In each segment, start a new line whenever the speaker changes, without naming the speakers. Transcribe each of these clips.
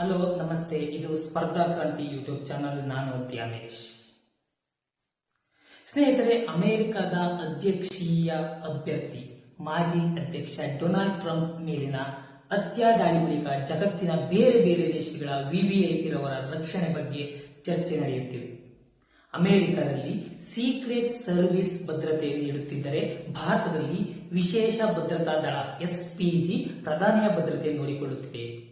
Hello, ನಮಸ್ತೆ. ಇದು ಸ್ಪರ್ಧಾ ಕ್ರಾಂತಿ ಯೂಟ್ಯೂಬ್ ಚಾನಲ್. ನಾನು ದ್ಯಾಮೇಶ್ ಸ್ನೇಹಿತರೆ, ಅಮೆರಿಕದ ಅಧ್ಯಕ್ಷೀಯ ಅಭ್ಯರ್ಥಿ, ಮಾಜಿ ಅಧ್ಯಕ್ಷ ಡೊನಾಲ್ಡ್ ಟ್ರಂಪ್ ಮೇಲಿನ ಅತ್ಯಾದಾಳಿ ಬಳಿಕ ಜಗತ್ತಿನ ಬೇರೆ ಬೇರೆ ದೇಶಗಳ ವಿವಿಐಪಿರವರ ರಕ್ಷಣೆ ಬಗ್ಗೆ ಚರ್ಚೆ ನಡೆಯುತ್ತಿವೆ ಅಮೆರಿಕದಲ್ಲಿ ಸೀಕ್ರೆಟ್ ಸರ್ವಿಸ್ ಭದ್ರತೆ ನೀಡುತ್ತಿದ್ದರೆ ಭಾರತದಲ್ಲಿ ವಿಶೇಷ ಭದ್ರತಾ ದಳ ಎಸ್ಪಿಜಿ ಪ್ರಧಾನಿಯ ಭದ್ರತೆ ನೋಡಿಕೊಳ್ಳುತ್ತಿದೆ.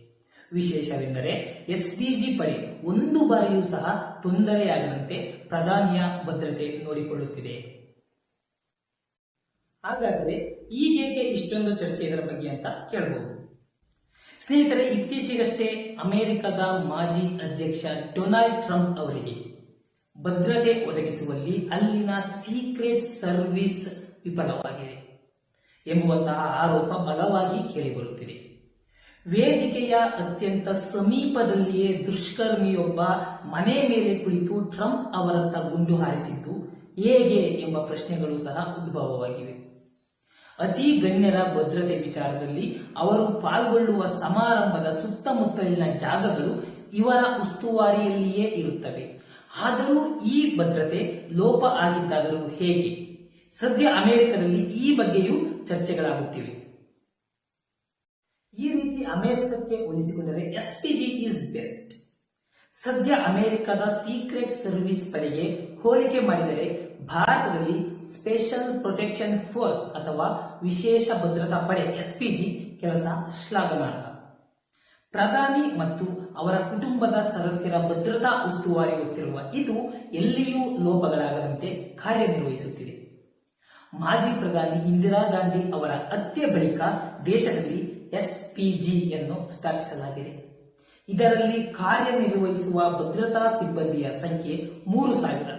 ವಿಶೇಷವೆಂದರೆ ಎಸ್ಪಿಜಿ ಪಡೆ ಒಂದು ಬಾರಿಯೂ ಸಹ ತೊಂದರೆಯಾಗದಂತೆ ಪ್ರಧಾನಿಯ ಭದ್ರತೆ ನೋಡಿಕೊಳ್ಳುತ್ತಿದೆ. ಹಾಗಾದರೆ ಈಗೇಕೆ ಇಷ್ಟೊಂದು ಚರ್ಚೆ ಇದರ ಬಗ್ಗೆ ಅಂತ ಕೇಳಬಹುದು ಸ್ನೇಹಿತರೆ, ಇತ್ತೀಚೆಗಷ್ಟೇ ಅಮೆರಿಕದ ಮಾಜಿ ಅಧ್ಯಕ್ಷ ಡೊನಾಲ್ಡ್ ಟ್ರಂಪ್ ಅವರಿಗೆ ಭದ್ರತೆ ಒದಗಿಸುವಲ್ಲಿ ಅಲ್ಲಿನ ಸೀಕ್ರೆಟ್ ಸರ್ವಿಸ್ ವಿಫಲವಾಗಿದೆ ಎಂಬುವಂತಹ ಆರೋಪ ಬಲವಾಗಿ ಕೇಳಿಬರುತ್ತಿದೆ. ವೇದಿಕೆಯ ಅತ್ಯಂತ ಸಮೀಪದಲ್ಲಿಯೇ ದುಷ್ಕರ್ಮಿಯೊಬ್ಬ ಮನೆ ಮೇಲೆ ಕುಳಿತು ಟ್ರಂಪ್ ಅವರತ್ತ ಗುಂಡು ಹಾರಿಸಿದ್ದು ಹೇಗೆ ಎಂಬ ಪ್ರಶ್ನೆಗಳು ಸಹ ಉದ್ಭವವಾಗಿವೆ. ಅತಿ ಗಣ್ಯರ ಭದ್ರತೆ ವಿಚಾರದಲ್ಲಿ ಅವರು ಪಾಲ್ಗೊಳ್ಳುವ ಸಮಾರಂಭದ ಸುತ್ತಮುತ್ತಲಿನ ಜಾಗಗಳು ಇವರ ಉಸ್ತುವಾರಿಯಲ್ಲಿಯೇ ಇರುತ್ತವೆ. ಆದರೂ ಈ ಭದ್ರತೆ ಲೋಪ ಆಗಿದ್ದಾದರೂ ಹೇಗೆ? ಸದ್ಯ ಅಮೆರಿಕದಲ್ಲಿ ಈ ಬಗ್ಗೆಯೂ ಚರ್ಚೆಗಳಾಗುತ್ತಿವೆ. ಈ ಹೋಲಿಸಿಕೊಂಡರೆ S P G is best. ಸದ್ಯ ಅಮೆರಿಕದ ಸೀಕ್ರೆಟ್ ಸರ್ವಿಸ್ ಪಡೆಗೆ ಹೋಲಿಕೆ ಮಾಡಿದರೆ ಭಾರತದಲ್ಲಿ ಸ್ಪೆಷಲ್ ಪ್ರೊಟೆಕ್ಷನ್ ಫೋರ್ಸ್ ಅಥವಾ ವಿಶೇಷ ಭದ್ರತಾ ಪಡೆ ಎಸ್ಪಿಜಿ ಕೆಲಸ ಶ್ಲಾಘನಾರ್ಹ. ಪ್ರಧಾನಿ ಮತ್ತು ಅವರ ಕುಟುಂಬದ ಸದಸ್ಯರ ಭದ್ರತಾ ಉಸ್ತುವಾರಿ ಹೊತ್ತಿರುವ ಇದು ಎಲ್ಲಿಯೂ ಲೋಪಗಳಾಗದಂತೆ ಕಾರ್ಯನಿರ್ವಹಿಸುತ್ತಿದೆ. ಮಾಜಿ ಪ್ರಧಾನಿ ಇಂದಿರಾ ಗಾಂಧಿ ಅವರ ಹತ್ಯೆ ಬಳಿಕ ದೇಶದಲ್ಲಿ ಎಸ್ಪಿಜಿಯನ್ನು ಸ್ಥಾಪಿಸಲಾಗಿದೆ. ಇದರಲ್ಲಿ ಕಾರ್ಯನಿರ್ವಹಿಸುವ ಭದ್ರತಾ ಸಿಬ್ಬಂದಿಯ ಸಂಖ್ಯೆ ಮೂರು ಸಾವಿರ.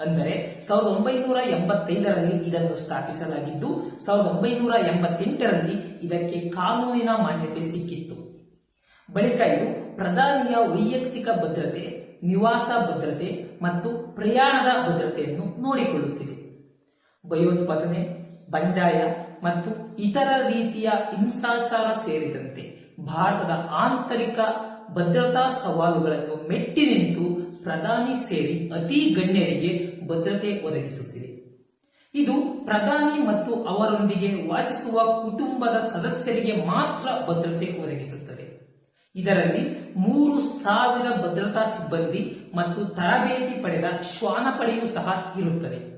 ಅಂದರೆ ಸಾವಿರದ ಒಂಬೈನೂರ ಎಂಬತ್ತೈದರಲ್ಲಿ ಇದನ್ನು ಸ್ಥಾಪಿಸಲಾಗಿದ್ದು, ಸಾವಿರದ ಒಂಬೈನೂರ ಎಂಬತ್ತೆಂಟರಲ್ಲಿ ಇದಕ್ಕೆ ಕಾನೂನಿನ ಮಾನ್ಯತೆ ಸಿಕ್ಕಿತ್ತು. ಬಳಿಕ ಇದು ಪ್ರಧಾನಿಯ ವೈಯಕ್ತಿಕ ಭದ್ರತೆ, ನಿವಾಸ ಭದ್ರತೆ ಮತ್ತು ಪ್ರಯಾಣದ ಭದ್ರತೆಯನ್ನು ನೋಡಿಕೊಳ್ಳುತ್ತಿದೆ. ಭಯೋತ್ಪಾದನೆ, ಬಂಡಾಯ ಮತ್ತು ಇತರ ರೀತಿಯ ಹಿಂಸಾಚಾರ ಸೇರಿದಂತೆ ಭಾರತದ ಆಂತರಿಕ ಭದ್ರತಾ ಸವಾಲುಗಳನ್ನು ಮೆಟ್ಟಿ ನಿಂತು ಪ್ರಧಾನಿ ಸೇರಿ ಅತಿ ಗಣ್ಯರಿಗೆ ಭದ್ರತೆ ಒದಗಿಸುತ್ತಿದೆ. ಇದು ಪ್ರಧಾನಿ ಮತ್ತು ಅವರೊಂದಿಗೆ ವಾಸಿಸುವ ಕುಟುಂಬದ ಸದಸ್ಯರಿಗೆ ಮಾತ್ರ ಭದ್ರತೆ ಒದಗಿಸುತ್ತದೆ. ಇದರಲ್ಲಿ ಮೂರು ಸಾವಿರ ಭದ್ರತಾ ಸಿಬ್ಬಂದಿ ಮತ್ತು ತರಬೇತಿ ಪಡೆದ ಶ್ವಾನಪಡೆಯೂ ಸಹ ಇರುತ್ತದೆ.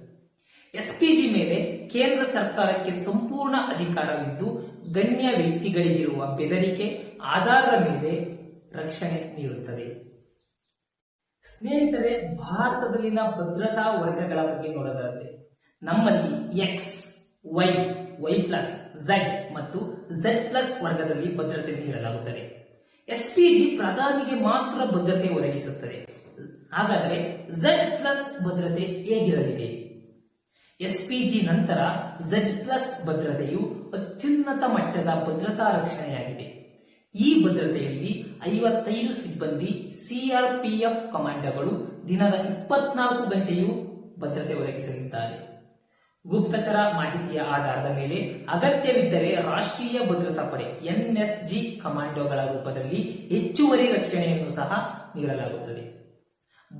ಎಸ್ಪಿಜಿ ಮೇಲೆ ಕೇಂದ್ರ ಸರ್ಕಾರಕ್ಕೆ ಸಂಪೂರ್ಣ ಅಧಿಕಾರವಿದ್ದು, ಗಣ್ಯ ವ್ಯಕ್ತಿಗಳಿಗಿರುವ ಬೆದರಿಕೆ, ಆಧಾರದ ಮೇಲೆ ರಕ್ಷಣೆ ನೀಡುತ್ತದೆ. ಸ್ನೇಹಿತರೆ, ಭಾರತದಲ್ಲಿನ ಭದ್ರತಾ ವರ್ಗಗಳ ಬಗ್ಗೆ ನೋಡೋದಾದ್ರೆ, ನಮ್ಮಲ್ಲಿ X Y Y plus Z ಮತ್ತು ಝಡ್ ಪ್ಲಸ್ ವರ್ಗದಲ್ಲಿ ಭದ್ರತೆ ನೀಡಲಾಗುತ್ತದೆ. ಎಸ್ಪಿಜಿ ಪ್ರಧಾನಿಗೆ ಮಾತ್ರ ಭದ್ರತೆ ಒದಗಿಸುತ್ತದೆ. ಹಾಗಾದರೆ ಝಡ್ ಪ್ಲಸ್ ಭದ್ರತೆ ಹೇಗಿರಲಿದೆ? ಎಸ್ಪಿಜಿ ನಂತರ ಝೆಡ್ ಪ್ಲಸ್ ಭದ್ರತೆಯು ಅತ್ಯುನ್ನತ ಮಟ್ಟದ ಭದ್ರತಾ ರಕ್ಷಣೆಯಾಗಿದೆ. ಈ ಭದ್ರತೆಯಲ್ಲಿ ಐವತ್ತೈದು ಸಿಬ್ಬಂದಿ ಸಿಆರ್ಪಿಎಫ್ ಕಮಾಂಡೋಗಳು ದಿನದ ಇಪ್ಪತ್ನಾಲ್ಕು ಗಂಟೆಯೂ ಭದ್ರತೆ ಒದಗಿಸಲಿದ್ದಾರೆ. ಗುಪ್ತಚರ ಮಾಹಿತಿಯ ಆಧಾರದ ಮೇಲೆ ಅಗತ್ಯವಿದ್ದರೆ ರಾಷ್ಟ್ರೀಯ ಭದ್ರತಾ ಪಡೆ ಎನ್ಎಸ್ಜಿ ಕಮಾಂಡೋಗಳ ರೂಪದಲ್ಲಿ ಹೆಚ್ಚುವರಿ ರಕ್ಷಣೆಯನ್ನು ಸಹ ನೀಡಲಾಗುತ್ತದೆ.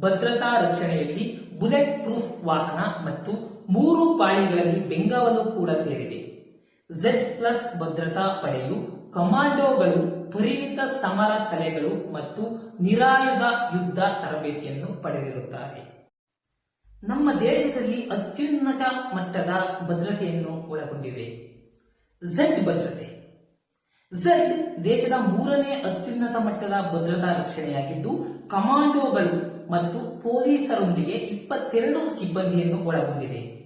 ಭದ್ರತಾ ರಕ್ಷಣೆಯಲ್ಲಿ ಬುಲೆಟ್ ಪ್ರೂಫ್ ವಾಹನ ಮತ್ತು ಮೂರು ಪಾಳಿಗಳಲ್ಲಿ ಬೆಂಗಾವಲು ಕೂಡ ಸೇರಿದೆ. ಝೆಡ್ ಪ್ಲಸ್ ಭದ್ರತಾ ಪಡೆಯು ಕಮಾಂಡೋಗಳು, ಪರಿಣಿತ ಸಮರ ಕಲೆಗಳು ಮತ್ತು ನಿರಾಯುಧ ಯುದ್ಧ ತರಬೇತಿಯನ್ನು ಪಡೆದಿರುತ್ತಾರೆ. ನಮ್ಮ ದೇಶದಲ್ಲಿ ಅತ್ಯುನ್ನತ ಮಟ್ಟದ ಭದ್ರತೆಯನ್ನು ಒಳಗೊಂಡಿವೆ. ಝೆಡ್ ಭದ್ರತೆ. ಝೆಡ್ ದೇಶದ ಮೂರನೇ ಅತ್ಯುನ್ನತ ಮಟ್ಟದ ಭದ್ರತಾ ರಕ್ಷಣೆಯಾಗಿದ್ದು, ಕಮಾಂಡೋಗಳು ಮತ್ತು ಪೊಲೀಸರೊಂದಿಗೆ ಇಪ್ಪತ್ತೆರಡು ಸಿಬ್ಬಂದಿಯನ್ನು ಒಳಗೊಂಡಿದೆ.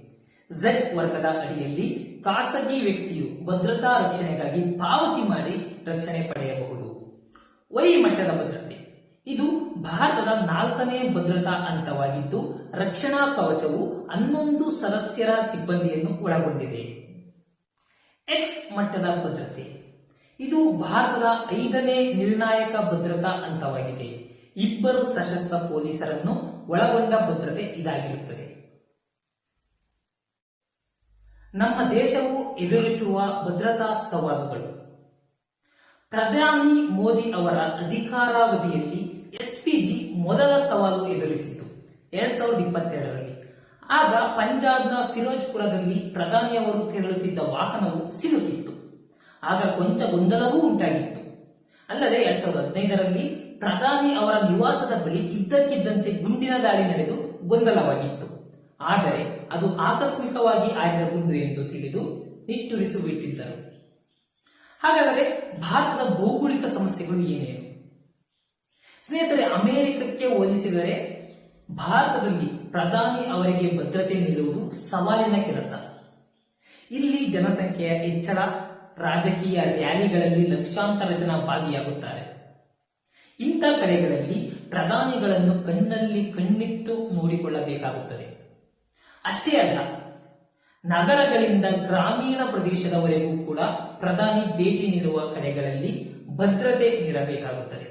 ಝೆಡ್ ವರ್ಗದ ಅಡಿಯಲ್ಲಿ ಖಾಸಗಿ ವ್ಯಕ್ತಿಯು ಭದ್ರತಾ ರಕ್ಷಣೆಗಾಗಿ ಪಾವತಿ ಮಾಡಿ ರಕ್ಷಣೆ ಪಡೆಯಬಹುದು. ವೈ ಮಟ್ಟದ ಭದ್ರತೆ. ಇದು ಭಾರತದ ನಾಲ್ಕನೇ ಭದ್ರತಾ ಹಂತವಾಗಿದ್ದು, ರಕ್ಷಣಾ ಕವಚವು ಹನ್ನೊಂದು ಸದಸ್ಯರ ಸಿಬ್ಬಂದಿಯನ್ನು ಒಳಗೊಂಡಿದೆ. ಎಕ್ಸ್ ಮಟ್ಟದ ಭದ್ರತೆ. ಇದು ಭಾರತದ ಐದನೇ ನಿರ್ಣಾಯಕ ಭದ್ರತಾ ಹಂತವಾಗಿದೆ. ಇಬ್ಬರು ಸಶಸ್ತ್ರ ಪೊಲೀಸರನ್ನು ಒಳಗೊಂಡ ಭದ್ರತೆ ಇದಾಗಿರುತ್ತದೆ. ನಮ್ಮ ದೇಶವು ಎದುರಿಸುವ ಭದ್ರತಾ ಸವಾಲುಗಳು. ಪ್ರಧಾನಿ ಮೋದಿ ಅವರ ಅಧಿಕಾರಾವಧಿಯಲ್ಲಿ ಎಸ್ಪಿಜಿ ಮೊದಲ ಸವಾಲು ಎದುರಿಸಿತು ಎರಡ್ ಸಾವಿರದ ಇಪ್ಪತ್ತೆರಡರಲ್ಲಿ. ಆಗ ಪಂಜಾಬ್ನ ಫಿರೋಜ್ಪುರದಲ್ಲಿ ಪ್ರಧಾನಿಯವರು ತೆರಳುತ್ತಿದ್ದ ವಾಹನವು ಸಿಲುಕಿತ್ತು. ಆಗ ಕೊಂಚ ಗೊಂದಲವೂ ಉಂಟಾಗಿತ್ತು. ಅಲ್ಲದೆ ಎರಡ್ ಸಾವಿರದ ಹದಿನೈದರಲ್ಲಿ ಪ್ರಧಾನಿ ಅವರ ನಿವಾಸದ ಬಳಿ ಇದ್ದಕ್ಕಿದ್ದಂತೆ ಗುಂಡಿನ ದಾಳಿ ನಡೆದು ಗೊಂದಲವಾಗಿತ್ತು. ಆದರೆ ಅದು ಆಕಸ್ಮಿಕವಾಗಿ ಆಡಿದ ಗುಂಡು ಎಂದು ತಿಳಿದು ನಿಟ್ಟುರಿಸು ಬಿಟ್ಟಿದ್ದರು ಹಾಗಾದರೆ ಭಾರತದ ಭೌಗೋಳಿಕ ಸಮಸ್ಯೆಗಳು ಏನೇನು? ಸ್ನೇಹಿತರೆ, ಅಮೆರಿಕಕ್ಕೆ ಹೋಲಿಸಿದರೆ ಭಾರತದಲ್ಲಿ ಪ್ರಧಾನಿ ಅವರಿಗೆ ಭದ್ರತೆ ನೀಡುವುದು ಸವಾಲಿನ ಕೆಲಸ. ಇಲ್ಲಿ ಜನಸಂಖ್ಯೆಯ ಹೆಚ್ಚಳ, ರಾಜಕೀಯ ರ್ಯಾಲಿಗಳಲ್ಲಿ ಲಕ್ಷಾಂತರ ಜನ ಭಾಗಿಯಾಗುತ್ತಾರೆ. ಇಂಥ ಕಡೆಗಳಲ್ಲಿ ಪ್ರಧಾನಿಗಳನ್ನು ಕಣ್ಣಲ್ಲಿ ಕಣ್ಣಿಟ್ಟು ನೋಡಿಕೊಳ್ಳಬೇಕಾಗುತ್ತದೆ. ಅಷ್ಟೇ ಅಲ್ಲ, ನಗರಗಳಿಂದ ಗ್ರಾಮೀಣ ಪ್ರದೇಶದವರೆಗೂ ಕೂಡ ಪ್ರಧಾನಿ ಭೇಟಿ ನೀಡುವ ಕಡೆಗಳಲ್ಲಿ ಭದ್ರತೆ ನೀಡಬೇಕಾಗುತ್ತದೆ.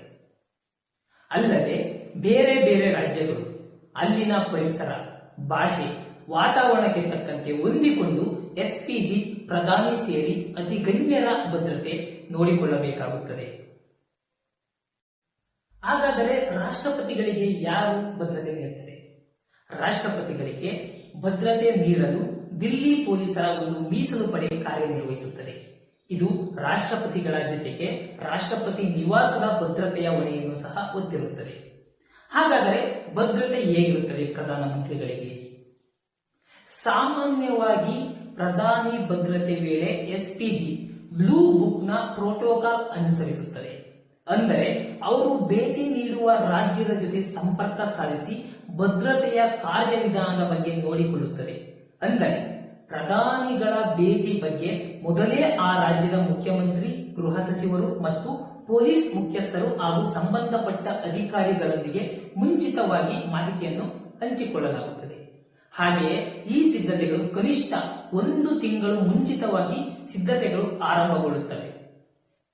ಅಲ್ಲದೆ ಬೇರೆ ಬೇರೆ ರಾಜ್ಯಗಳು, ಅಲ್ಲಿನ ಪರಿಸರ, ಭಾಷೆ, ವಾತಾವರಣಕ್ಕೆ ತಕ್ಕಂತೆ ಹೊಂದಿಕೊಂಡು ಎಸ್ಪಿಜಿ ಪ್ರಧಾನಿ ಸೇರಿ ಅತಿ ಗಣ್ಯರ ಭದ್ರತೆ ನೋಡಿಕೊಳ್ಳಬೇಕಾಗುತ್ತದೆ. ಹಾಗಾದರೆ ರಾಷ್ಟ್ರಪತಿಗಳಿಗೆ ಯಾರು ಭದ್ರತೆ ನೀಡುತ್ತದೆ ರಾಷ್ಟ್ರಪತಿಗಳಿಗೆ ಭದ್ರತೆ ನೀಡಲು ದಿಲ್ಲಿ ಪೊಲೀಸರ ಒಂದು ಮೀಸಲು ಪಡೆ ಕಾರ್ಯನಿರ್ವಹಿಸುತ್ತದೆ. ಇದು ರಾಷ್ಟ್ರಪತಿಗಳ ಜೊತೆಗೆ ರಾಷ್ಟ್ರಪತಿ ನಿವಾಸದ ಭದ್ರತೆಯ ಹೊಣೆಯನ್ನು ಸಹ ಹೊತ್ತಿರುತ್ತದೆ. ಹಾಗಾದರೆ ಭದ್ರತೆ ಹೇಗಿರುತ್ತದೆ ಪ್ರಧಾನಮಂತ್ರಿಗಳಿಗೆ ಸಾಮಾನ್ಯವಾಗಿ ಪ್ರಧಾನಿ ಭದ್ರತೆ ವೇಳೆ ಎಸ್ಪಿಜಿ ಬ್ಲೂ ಬುಕ್ನ ಪ್ರೋಟೋಕಾಲ್ ಅನುಸರಿಸುತ್ತದೆ. ಅಂದರೆ ಅವರು ಭೇಟಿ ನೀಡುವ ರಾಜ್ಯದ ಜೊತೆ ಸಂಪರ್ಕ ಸಾಧಿಸಿ ಭದ್ರತೆಯ ಕಾರ್ಯವಿಧಾನದ ಬಗ್ಗೆ ನೋಡಿಕೊಳ್ಳುತ್ತದೆ ಅಂದರೆ, ಪ್ರಧಾನಿಗಳ ಭೇಟಿ ಬಗ್ಗೆ ಮೊದಲೇ ಆ ರಾಜ್ಯದ ಮುಖ್ಯಮಂತ್ರಿ, ಗೃಹ ಸಚಿವರು ಮತ್ತು ಪೊಲೀಸ್ ಮುಖ್ಯಸ್ಥರು ಹಾಗೂ ಸಂಬಂಧಪಟ್ಟ ಅಧಿಕಾರಿಗಳೊಂದಿಗೆ ಮುಂಚಿತವಾಗಿ ಮಾಹಿತಿಯನ್ನು ಹಂಚಿಕೊಳ್ಳಲಾಗುತ್ತದೆ. ಹಾಗೆಯೇ ಈ ಸಿದ್ಧತೆಗಳು ಕನಿಷ್ಠ ಒಂದು ತಿಂಗಳು ಮುಂಚಿತವಾಗಿ ಸಿದ್ಧತೆಗಳು ಆರಂಭಗೊಳ್ಳುತ್ತವೆ.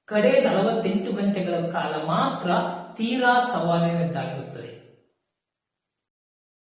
ಕಡೆ ನಲವತ್ತೆಂಟು ಗಂಟೆಗಳ ಕಾಲ ಮಾತ್ರ ತೀರಾ ಸವಾಲಿನದ್ದಾಗಿರುತ್ತದೆ